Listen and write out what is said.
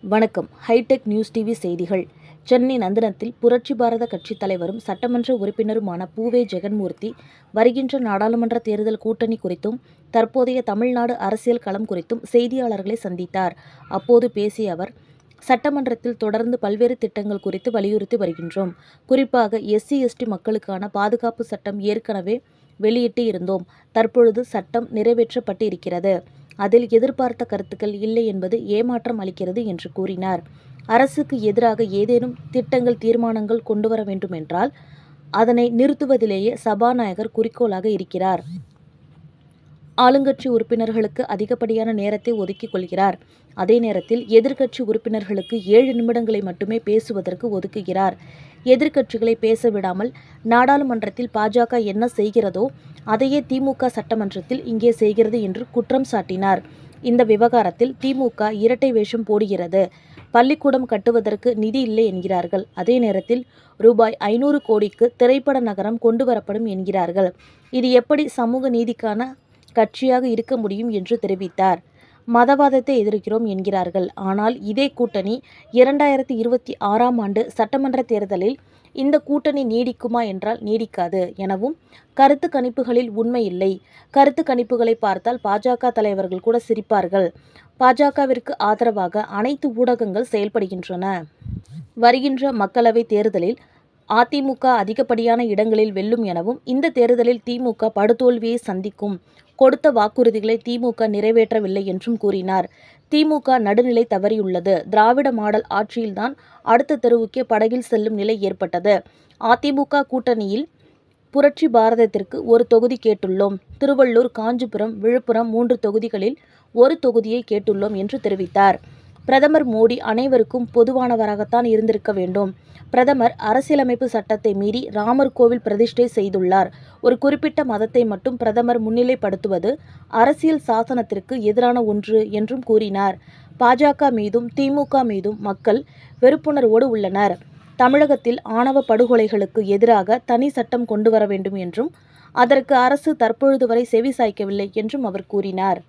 வணக்கம். Hitech news TV செய்திகள். சென்னை நந்தனத்தில் புரட்சி பாரத கட்சித் தலைவரும் சட்டமன்ற உறுப்பினருமான பூவே ஜெகன்மூர்த்தி வருகின்ற நாடாளுமன்ற தேர்தல் கூட்டணி குறித்தும் தற்போதைய தமிழ்நாடு அரசியல் களம் குறித்தும் செய்தியாளர்களை சந்தித்தார். அப்போது பேசிய அவர் சட்டமன்றத்தில் தொடர்ந்து பல்வேறு திட்டங்கள் குறித்து வலியுறுத்தி வருகின்றோம். குறிப்பாக எஸ்சி எஸ்டி மக்களுக்கான பாதுகாப்பு சட்டம் ஏற்கனவே வெளியிட்டு இருந்தோம். தற்பொழுது சட்டம் நிறைவேற்றப்பட்டு இருக்கிறது அதில் எதிர்பார்த்த கருத்துக்கள் இல்லை என்பது ஏமாற்றம் அளிக்கிறது என்று கூறினார். அரசுக்கு எதிராக ஏதேனும் திட்டங்கள் தீர்மானங்கள் கொண்டு வர வேண்டும் என்றால் அதனை நிறுத்துவதிலேயே சபாநாயகர் குறிக்கோளாக இருக்கிறார். ஆளுங்கட்சி உறுப்பினர்களுக்கு அதிகப்படியான நேரத்தை ஒதுக்கிக் கொள்கிறார். அதே நேரத்தில் எதிர்க்கட்சி உறுப்பினர்களுக்கு ஏழு நிமிடங்களை மட்டுமே பேசுவதற்கு ஒதுக்குகிறார். எதிர்க்கட்சிகளை பேச விடாமல் நாடாளுமன்றத்தில் பாஜக என்ன செய்கிறதோ அதையே திமுக சட்டமன்றத்தில் இங்கே செய்கிறது என்று குற்றம் சாட்டினார். இந்த விவகாரத்தில் திமுக இரட்டை வேஷம் போடுகிறது. பள்ளிக்கூடம் கட்டுவதற்கு நிதி இல்லை என்கிறார்கள். அதே நேரத்தில் ரூபாய் ஐநூறு கோடிக்கு திரைப்பட நகரம் கொண்டு வரப்படும் என்கிறார்கள். இது எப்படி சமூக நீதிக்கான கட்சியாக இருக்க முடியும் என்று தெரிவித்தார். மதவாதத்தை எதிர்க்கிறோம் என்கிறார்கள். ஆனால் இதே கூட்டணி இரண்டாயிரத்தி இருபத்தி ஆறாம் ஆண்டு சட்டமன்ற தேர்தலில் இந்த கூட்டணி நீடிக்குமா என்றால் நீடிக்காது எனவும் கருத்து கணிப்புகளில் உண்மை இல்லை. கருத்து கணிப்புகளை பார்த்தால் பாஜக தலைவர்கள் கூட சிரிப்பார்கள். பாஜகவிற்கு ஆதரவாக அனைத்து ஊடகங்கள் செயல்படுகின்றன. வருகின்ற மக்களவை தேர்தலில் அதிமுக அதிகப்படியான இடங்களில் வெல்லும் எனவும் இந்த தேர்தலில் திமுக படுதோல்வியை சந்திக்கும் கொடுத்த வாக்குறுதிகளை திமுக நிறைவேற்றவில்லை என்றும் கூறினார். திமுக நடுநிலை தவறியுள்ளது. திராவிட மாடல் ஆட்சியில்தான் அடுத்த தெருவுக்கே படகில் செல்லும் நிலை ஏற்பட்டது. அதிமுக கூட்டணியில் புரட்சி பாரதத்திற்கு ஒரு தொகுதி கேட்டுள்ளோம். திருவள்ளூர் காஞ்சிபுரம் விழுப்புரம் மூன்று தொகுதிகளில் ஒரு தொகுதியை கேட்டுள்ளோம் என்று தெரிவித்தார். பிரதமர் மோடி அனைவருக்கும் பொதுவானவராகத்தான் இருந்திருக்க வேண்டும். பிரதமர் அரசியலமைப்பு சட்டத்தை மீறி ராமர் கோவில் பிரதிஷ்டை செய்துள்ளார். ஒரு குறிப்பிட்ட மதத்தை மட்டும் பிரதமர் முன்னிலைப்படுத்துவது அரசியல் சாசனத்திற்கு எதிரான ஒன்று என்றும் கூறினார். பாஜக மீதும் திமுக மீதும் மக்கள் வெறுப்புணர்வோடு உள்ளனர். தமிழகத்தில் ஆணவ படுகொலைகளுக்கு எதிராக தனி சட்டம் கொண்டு வர வேண்டும் என்றும் அதற்கு அரசு தற்பொழுது வரை செவி சாய்க்கவில்லை என்றும் அவர் கூறினார்.